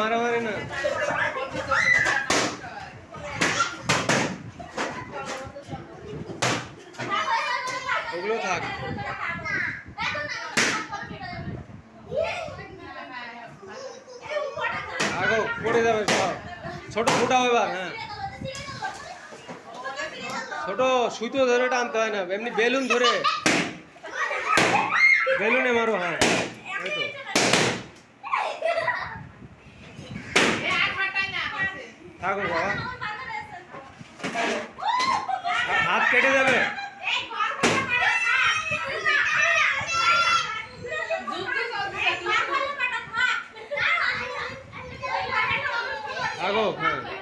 মারামারি না। ওগুলো থাক। আগো, পড়ে যাবে সব। ছোট ফুটাও এবার হ্যাঁ। ছোট সুতো ধরে টানতে হয় না। এমনি বেলুন ধরে। বেলুনে মারো হ্যাঁ। থাকো বাবা। হাত কেটে যাবে। থাকো হ্যাঁ।